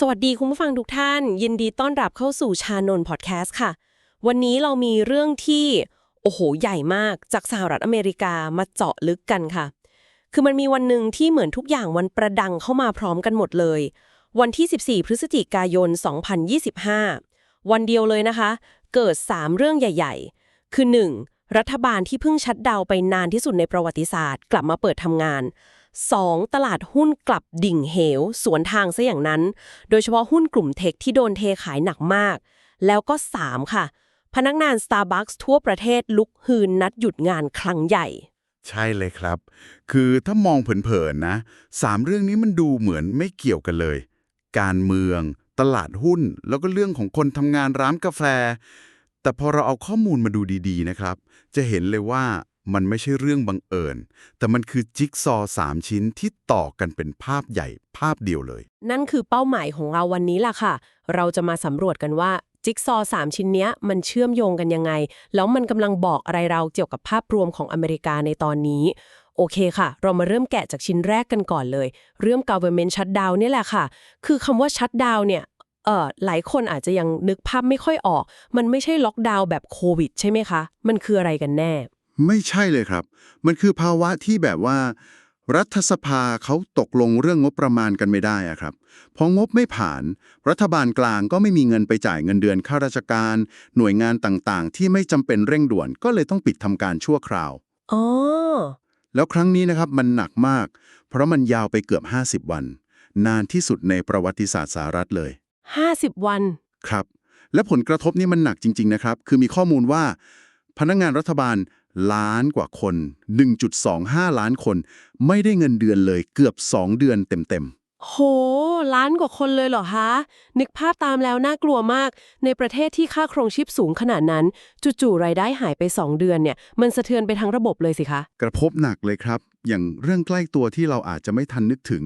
สวัสดีคุณผู้ฟังทุกท่าน ยินดีต้อนรับเข้าสู่ชานนพอดแคสต์ค่ะ วันนี้เรามีเรื่องที่ โอ้โห ใหญ่มากจากสหรัฐอเมริกามาเจาะลึกกันค่ะ คือมันมีวันหนึ่งที่เหมือนทุกอย่างมันประดังเข้ามาพร้อมกันหมดเลย วันที่ 14 พฤศจิกายน 2025 วันเดียวเลยนะคะ เกิด 3 เรื่องใหญ่ ๆ คือ 1. รัฐบาลที่เพิ่งชัดดาวไปนานที่สุดในประวัติศาสตร์ กลับมาเปิดทำงาน 2. ตลาดหุ้นกลับดิ่งเหว สวนทางซะอย่างนั้น โดยเฉพาะหุ้นกลุ่มเทคที่โดนเทขายหนักมาก แล้วก็ 3 ค่ะ พนักงาน Starbucks ทั่วประเทศลุกฮืนนัดหยุดงานครั้งใหญ่ ใช่เลยครับ คือถ้ามองเผินๆนะสามเรื่องนี้มันดูเหมือนไม่เกี่ยวกันเลย การเมือง ตลาดหุ้น แล้วก็เรื่องของคนทำงานร้านกาแฟ แต่พอเราเอาข้อมูลมาดูดีๆนะครับ จะเห็นเลยว่า มันไม่ใช่เรื่องบังเอิญ แต่มันคือจิ๊กซอว์สามชิ้นที่ต่อกันเป็นภาพใหญ่ภาพเดียวเลย นั่นคือเป้าหมายของเราวันนี้ล่ะค่ะ เราจะมาสำรวจกันว่าจิ๊กซอว์สามชิ้นนี้มันเชื่อมโยงกันยังไง แล้วมันกำลังบอกอะไรเราเกี่ยวกับภาพรวมของอเมริกาในตอนนี้ โอเคค่ะ เรามาเริ่มแกะจากชิ้นแรกกันก่อนเลย เรื่อง government shutdown นี่แหละค่ะ คือคำว่า shutdown เนี่ยเอ่อหลายคนอาจจะยังนึกภาพไม่ค่อยออก มันไม่ใช่ล็อกดาวน์แบบโควิดใช่ไหมคะ มันคืออะไรกันแน่ ไม่ใช่เลยครับ มันคือภาวะที่แบบว่า รัฐสภาเขาตกลงเรื่องงบประมาณกันไม่ได้อะครับ พองบไม่ผ่าน รัฐบาลกลางก็ไม่มีเงินไปจ่ายเงินเดือนข้าราชการ หน่วยงานต่างๆ ที่ไม่จำเป็นเร่งด่วนก็เลยต้องปิดทำการชั่วคราว อ๋อ แล้วครั้งนี้นะครับมันหนักมาก เพราะมันยาวไปเกือบ 50 วัน นานที่สุดในประวัติศาสตร์สหรัฐเลย 50 วัน ครับ และผลกระทบนี่มันหนักจริง ๆ นะครับ คือมีข้อมูลว่า พนักงานรัฐบาล ล้านกว่าคน 1.25 ล้านคน ไม่ได้เงินเดือนเลยเกือบ 2 เดือนเต็มโห ล้านกว่าคนเลยเหรอคะ นึกภาพตามแล้วน่ากลัวมาก ในประเทศที่ค่าครองชีพสูงขนาดนั้น จู่ๆรายได้หายไป 2 เดือนเนี่ย มันสะเทือนไปทั้งระบบเลยสิคะๆกระทบหนักเลยครับ อย่างเรื่องใกล้ตัวที่เราอาจจะไม่ทันนึกถึง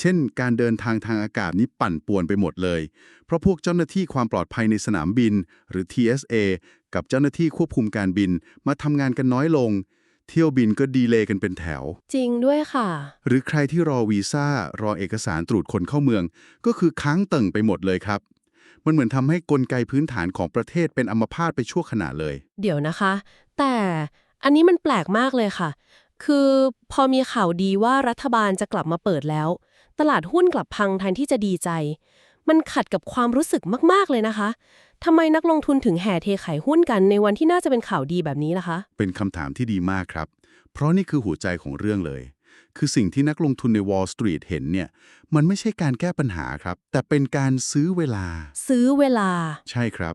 เช่น การเดินทางทางอากาศนี้ปั่นป่วนไปหมดเลย เพราะพวกเจ้าหน้าที่ความปลอดภัยในสนามบิน หรือ TSA กับเจ้าหน้าที่ควบคุมการบินมาทำงานกันน้อยลง เที่ยวบินก็ดีเลย์กันเป็นแถว จริงด้วยค่ะ หรือใครที่รอวีซ่ารอเอกสารตรวจคนเข้าเมือง ก็คือค้างเติ่งไปหมดเลยครับ มันเหมือนทำให้กลไกพื้นฐานของประเทศเป็นอัมพาตไปชั่วขณะเลย เดี๋ยวนะคะ แต่อันนี้มันแปลกมากเลยค่ะ คือพอมีข่าวดีว่ารัฐบาลจะกลับมาเปิดแล้ว ตลาดหุ้นกลับพังแทนที่จะดีใจ มันขัดกับความรู้สึกมาก ๆ เลยนะคะทำไมนักลงทุนถึงแห่เทขายหุ้นกันในวันที่น่าจะเป็นข่าวดีแบบนี้ล่ะคะ เป็นคำถามที่ดีมากครับ เพราะนี่คือหัวใจของเรื่องเลย คือสิ่งที่นักลงทุนใน Wall Street เห็นเนี่ย มันไม่ใช่การแก้ปัญหาครับ แต่เป็นการซื้อเวลา ซื้อเวลา ใช่ครับ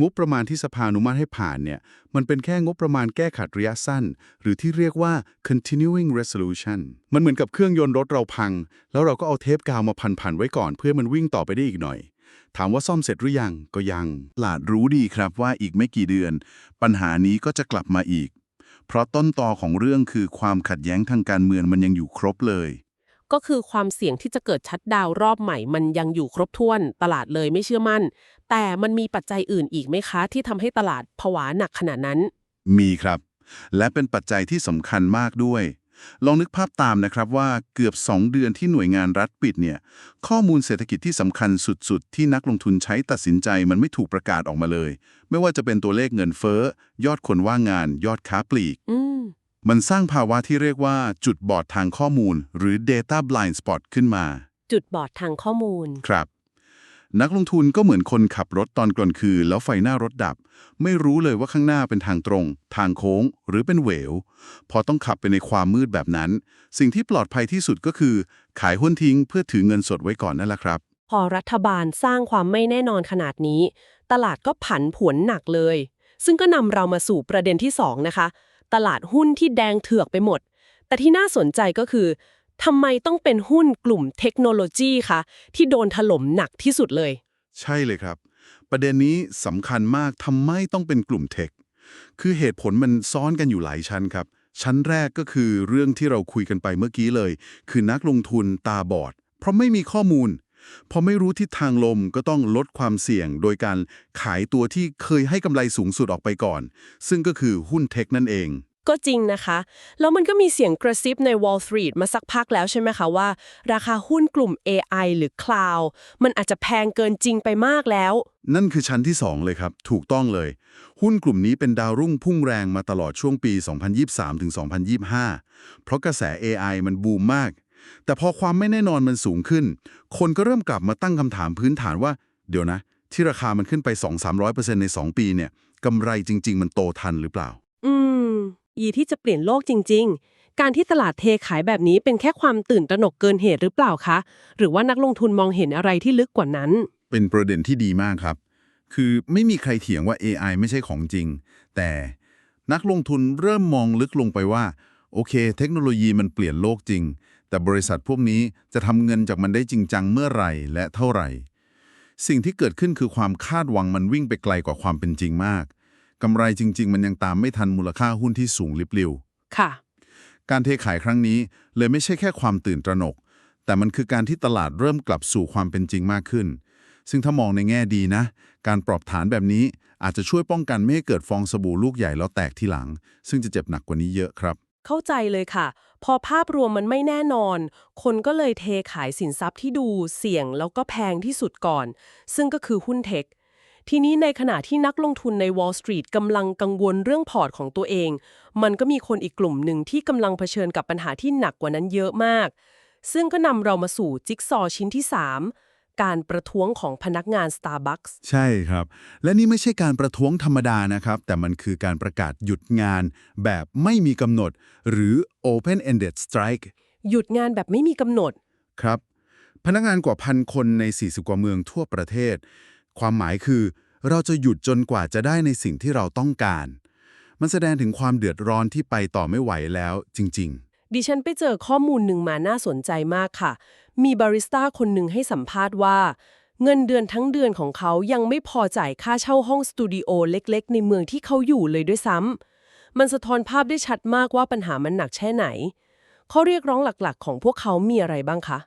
งบประมาณที่สภาอนุมัติให้ผ่านเนี่ยมันเป็นแค่งบประมาณแก้ขัดระยะสั้น หรือที่เรียกว่า continuing resolution มันเหมือนกับเครื่องยนต์รถเราพัง แล้วเราก็เอาเทปกาวมาพันๆไว้ก่อน เพื่อมันวิ่งต่อไปได้อีกหน่อย ถามว่าซ่อมเสร็จหรือยังก็ยังตลาดรู้ดีครับว่าอีกไม่กี่เดือน ปัญหานี้ก็จะกลับมาอีก เพราะต้นตอของเรื่องคือความขัดแย้งทางการเมืองมันยังอยู่ครบเลย ก็คือความเสี่ยงที่จะเกิดชัดดาวรอบใหม่ มันยังอยู่ครบถ้วน ตลาดเลยไม่เชื่อมั่น แต่มันมีปัจจัยอื่นอีกไหมคะ ที่ทำให้ตลาดผวาหนักขนาดนั้น มีครับ และเป็นปัจจัยที่สำคัญมากด้วย ลองนึกภาพตามนะครับว่าเกือบ 2 เดือนที่หน่วยงานรัฐปิดเนี่ยข้อมูลเศรษฐกิจที่สำคัญสุด ๆ ที่นักลงทุนใช้ตัดสินใจมันไม่ถูกประกาศออกมาเลย ไม่ว่าจะเป็นตัวเลขเงินเฟ้อ ยอดคนว่างงาน ยอดค้าปลีก อืม มันสร้างภาวะที่เรียกว่าจุดบอดทางข้อมูล หรือ data blind spot ขึ้นมา จุดบอดทางข้อมูล ครับ นักลงทุนก็เหมือนคนขับรถตอนกลางคืน แล้วไฟหน้ารถดับ ไม่รู้เลยว่าข้างหน้าเป็นทางตรง ทางโค้ง หรือเป็นเหวพอต้องขับไปในความมืดแบบนั้น สิ่งที่ปลอดภัยที่สุดก็คือ ขายหุ้นทิ้งเพื่อถือเงินสดไว้ก่อนนั่นแหละครับ พอรัฐบาลสร้างความไม่แน่นอนขนาดนี้ ตลาดก็ผันผวนหนักเลย ซึ่งก็นำเรามาสู่ประเด็นที่2นะคะ ตลาดหุ้นที่แดงเถือกไปหมด แต่ที่น่าสนใจก็คือทำไมต้องเป็นหุ้นกลุ่มเทคโนโลยีคะที่โดนถล่มหนักที่สุดเลย ใช่เลยครับ ประเด็นนี้สำคัญมากทำไมต้องเป็นกลุ่มเทค คือเหตุผลมันซ้อนกันอยู่หลายชั้นครับ ชั้นแรกก็คือเรื่องที่เราคุยกันไปเมื่อกี้เลย คือนักลงทุนตาบอด เพราะไม่มีข้อมูล พอไม่รู้ทิศทางลมก็ต้องลดความเสี่ยง โดยการขายตัวที่เคยให้กำไรสูงสุดออกไปก่อน ซึ่งก็คือหุ้นเทคนั่นเอง ก็จริงนะคะ แล้วมันก็มีเสียงกระซิบใน Wall Street มาสักพักแล้วใช่ไหมคะว่า ราคาหุ้นกลุ่ม AI หรือ Cloud มันอาจจะแพงเกินจริงไปมากแล้ว นั่นคือชั้นที่ 2 เลยครับ ถูกต้องเลย หุ้นกลุ่มนี้เป็นดาวรุ่งพุ่งแรงมาตลอดช่วงปี 2023ถึง2025 เพราะกระแส AI มันบูมมาก แต่พอความไม่แน่นอนมันสูงขึ้น คนก็เริ่มกลับมาตั้งคำถามพื้นฐานว่า เดี๋ยวนะ ที่ราคามันขึ้นไป 2-300%ใน 2 ปีเนี่ยกำไรจริง ๆ มันโตทันหรือเปล่า อืม ยีที่จะเปลี่ยนโลกจริง ๆ การที่ตลาดเทขายแบบนี้เป็นแค่ความตื่นตระหนกเกินเหตุหรือเปล่าคะ หรือว่านักลงทุนมองเห็นอะไรที่ลึกกว่านั้น เป็นประเด็นที่ดีมากครับ คือไม่มีใครเถียงว่า AI ไม่ใช่ของจริง แต่นักลงทุนเริ่มมองลึกลงไปว่า โอเค เทคโนโลยีมันเปลี่ยนโลกจริง แต่บริษัทพวกนี้จะทำเงินจากมันได้จริงจังเมื่อไหร่และเท่าไหร่ สิ่งที่เกิดขึ้นคือความคาดหวังมันวิ่งไปไกลกว่าความเป็นจริงมากกำไรจริง ๆ มันยังตามไม่ทันมูลค่าหุ้นที่สูงลิบลิวค่ะ การเทขายครั้งนี้เลยไม่ใช่แค่ความตื่นตระหนก แต่มันคือการที่ตลาดเริ่มกลับสู่ความเป็นจริงมากขึ้น ซึ่งถ้ามองในแง่ดีนะ การปรับฐานแบบนี้อาจจะช่วยป้องกันไม่ให้เกิดฟองสบู่ลูกใหญ่แล้วแตกทีหลัง ซึ่งจะเจ็บหนักกว่านี้เยอะครับ เข้าใจเลยค่ะ พอภาพรวมมันไม่แน่นอน คนก็เลยเทขายสินทรัพย์ที่ดูเสี่ยงแล้วก็แพงที่สุดก่อน ซึ่งก็คือหุ้นเทค ทีนี้ในขณะที่นักลงทุนใน Wall Street กำลังกังวลเรื่องพอร์ตของตัวเอง มันก็มีคนอีกกลุ่มหนึ่งที่กำลังเผชิญกับปัญหาที่หนักกว่านั้นเยอะมาก ซึ่งก็นำเรามาสู่จิ๊กซอว์ชิ้นที่ 3 การประท้วงของพนักงาน Starbucks ใช่ครับ และนี่ไม่ใช่การประท้วงธรรมดานะครับ แต่มันคือการประกาศหยุดงานแบบไม่มีกำหนด หรือ open-ended strike หยุดงานแบบไม่มีกำหนด ครับ พนักงานกว่าพันคนใน 40 กว่าเมืองทั่วประเทศ ความหมายคือเราจะหยุดจนกว่าจะได้ในสิ่งที่เราต้องการ มันแสดงถึงความเดือดร้อนที่ไปต่อไม่ไหวแล้วจริงดิฉันไปเจอข้อมูลหนึ่งมาน่าสนใจมากค่ะ มีบาริสต้าคนหนึ่งให้สัมภาษณ์ว่า เงินเดือนทั้งเดือนของเขายังไม่พอจ่ายค่าเช่าห้องสตูดิโอเล็กๆ ในเมืองที่เขาอยู่เลยด้วยซ้ำมันสะท้อนภาพได้ชัดมากว่าปัญหามันหนักแค่ไหนข้อเรียกร้องหลักๆ ของพวกเขามีอะไรบ้างคะ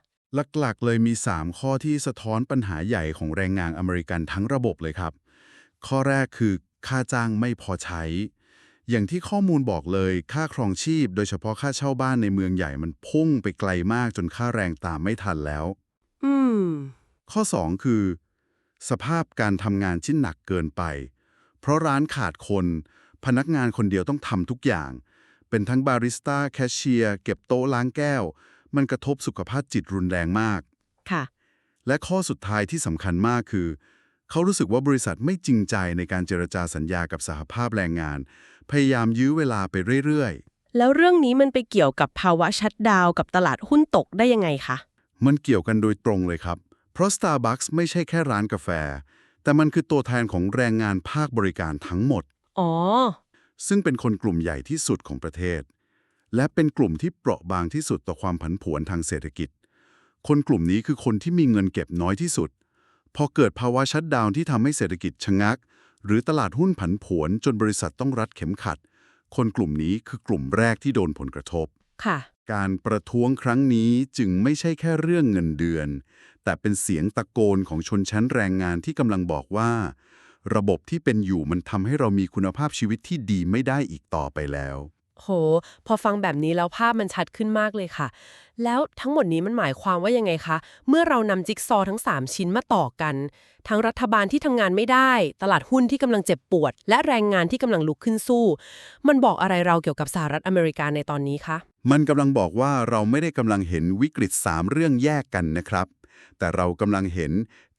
หลักๆ เลยมี 3 ข้อที่สะท้อนปัญหาใหญ่ของแรงงานอเมริกันทั้งระบบเลยครับ ข้อแรกคือค่าจ้างไม่พอใช้ อย่างที่ข้อมูลบอกเลยค่าครองชีพ โดยเฉพาะค่าเช่าบ้านในเมืองใหญ่มันพุ่งไปไกลมากจนค่าแรงตามไม่ทันแล้ว อืม ข้อ 2 คือ สภาพการทำงานที่หนักเกินไป เพราะร้านขาดคน พนักงานคนเดียวต้องทำทุกอย่าง เป็นทั้งบาริสต้าแคชเชียร์เก็บโต๊ะล้างแก้ว มันกระทบสุขภาพจิตรุนแรงมาก ค่ะ และข้อสุดท้ายที่สำคัญมากคือ เขารู้สึกว่าบริษัทไม่จริงใจในการเจรจาสัญญากับสหภาพแรงงาน พยายามยื้อเวลาไปเรื่อยแล้วเรื่องนี้มันไปเกี่ยวกับภาวะชัดดาวน์กับตลาดหุ้นตกได้ยังไงคะๆมันเกี่ยวกันโดยตรงเลยครับ เพราะ Starbucks ไม่ใช่แค่ร้านกาแฟ แต่มันคือตัวแทนของแรงงานภาคบริการทั้งหมด อ๋อ ซึ่งเป็นคนกลุ่มใหญ่ที่สุดของประเทศ และเป็นกลุ่มที่เปราะบางที่สุดต่อความผันผวนทางเศรษฐกิจ คนกลุ่มนี้คือคนที่มีเงินเก็บน้อยที่สุด พอเกิดภาวะชัดดาวน์ที่ทำให้เศรษฐกิจชะงัก หรือตลาดหุ้นผันผวนจนบริษัทต้องรัดเข็มขัด คนกลุ่มนี้คือกลุ่มแรกที่โดนผลกระทบ ค่ะ การประท้วงครั้งนี้จึงไม่ใช่แค่เรื่องเงินเดือน แต่เป็นเสียงตะโกนของชนชั้นแรงงานที่กำลังบอกว่า ระบบที่เป็นอยู่มันทำให้เรามีคุณภาพชีวิตที่ดีไม่ได้อีกต่อไปแล้ว โห พอฟังแบบนี้แล้วภาพมันชัดขึ้นมากเลยค่ะ แล้วทั้งหมดนี้มันหมายความว่ายังไงคะ เมื่อเรานำจิ๊กซอว์ทั้ง 3 ชิ้นมาต่อกัน ทั้งรัฐบาลที่ทำงานไม่ได้ ตลาดหุ้นที่กำลังเจ็บปวด และแรงงานที่กำลังลุกขึ้นสู้ มันบอกอะไรเราเกี่ยวกับสหรัฐอเมริกาในตอนนี้คะ มันกำลังบอกว่าเราไม่ได้กำลังเห็นวิกฤต 3 เรื่องแยกกันนะครับ แต่เรากำลังเห็น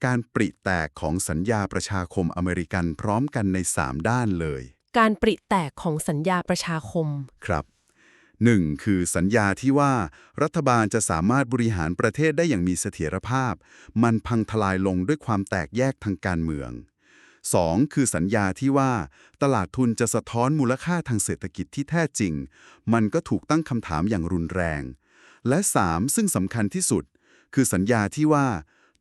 การปริแตกของสัญญาประชาคมอเมริกันพร้อมกันใน 3 ด้านเลย การปริแตกของสัญญาประชาคม ครับ 1. คือสัญญาที่ว่ารัฐบาลจะสามารถบริหารประเทศได้อย่างมีเสถียรภาพ มันพังทลายลงด้วยความแตกแยกทางการเมือง 2. คือสัญญาที่ว่า ตลาดทุนจะสะท้อนมูลค่าทางเศรษฐกิจที่แท้จริง มันก็ถูกตั้งคำถามอย่างรุนแรง และ 3. ซึ่งสำคัญที่สุด คือสัญญาที่ว่า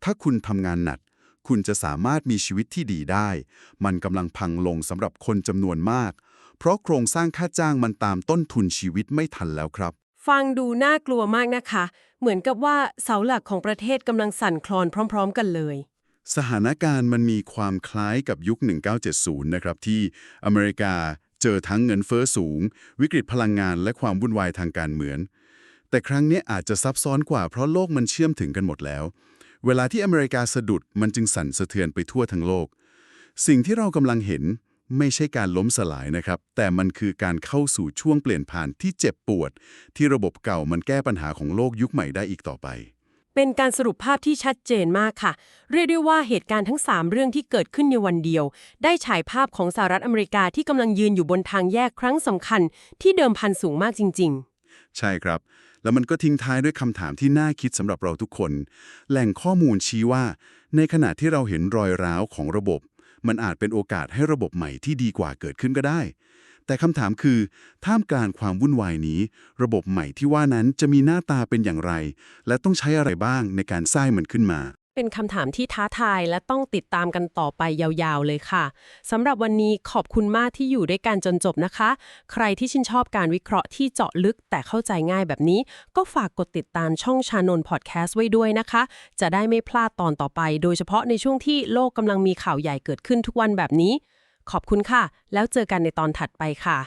ถ้าคุณทำงานหนัก คุณจะสามารถมีชีวิตที่ดีได้ มันกำลังพังลงสำหรับคนจำนวนมาก เพราะโครงสร้างค่าจ้างมันตามต้นทุนชีวิตไม่ทันแล้วครับ ฟังดูน่ากลัวมากนะคะ เหมือนกับว่าเสาหลักของประเทศกำลังสั่นคลอนพร้อม ๆ กันเลยสถานการณ์มันมีความคล้ายกับยุค 1970 นะครับ ที่อเมริกาเจอทั้งเงินเฟ้อสูง วิกฤตพลังงานและความวุ่นวายทางการเมือง แต่ครั้งเนี้ยอาจจะซับซ้อนกว่าเพราะโลกมันเชื่อมถึงกันหมดแล้ว เวลาที่อเมริกาสะดุดมันจึงสั่นสะเทือนไปทั่วทั้งโลก สิ่งที่เรากำลังเห็นไม่ใช่การล้มสลายนะครับ แต่มันคือการเข้าสู่ช่วงเปลี่ยนผ่านที่เจ็บปวด ที่ระบบเก่ามันแก้ปัญหาของโลกยุคใหม่ได้อีกต่อไป เป็นการสรุปภาพที่ชัดเจนมากค่ะ เรียกได้ว่าเหตุการณ์ทั้ง 3 เรื่องที่เกิดขึ้นในวันเดียว ได้ฉายภาพของสหรัฐอเมริกาที่กำลังยืนอยู่บนทางแยกครั้งสำคัญ ที่เดิมพันสูงมากจริงใช่ครับ แล้วมันก็ทิ้งท้ายด้วยคำถามที่น่าคิดสำหรับเราทุกคน แหล่งข้อมูลชี้ว่า ในขณะที่เราเห็นรอยร้าวของระบบ มันอาจเป็นโอกาสให้ระบบใหม่ที่ดีกว่าเกิดขึ้นก็ได้ แต่คำถามคือ ท่ามกลางความวุ่นวายนี้ ระบบใหม่ที่ว่านั้นจะมีหน้าตาเป็นอย่างไร และต้องใช้อะไรบ้างในการสร้างมันขึ้นมา เป็นคำถามที่ท้าทายและต้องติดตามกันต่อไปยาวๆเลยค่ะสำหรับวันนี้ขอบคุณมากที่อยู่ด้วยกันจนจบนะคะ ใครที่ชื่นชอบการวิเคราะห์ที่เจาะลึกแต่เข้าใจง่ายแบบนี้ ก็ฝากกดติดตามช่องชานนพอดแคสต์ไว้ด้วยนะคะ จะได้ไม่พลาดตอนต่อไป โดยเฉพาะในช่วงที่โลกกำลังมีข่าวใหญ่เกิดขึ้นทุกวันแบบนี้ ขอบคุณค่ะ แล้วเจอกันในตอนถัดไปค่ะ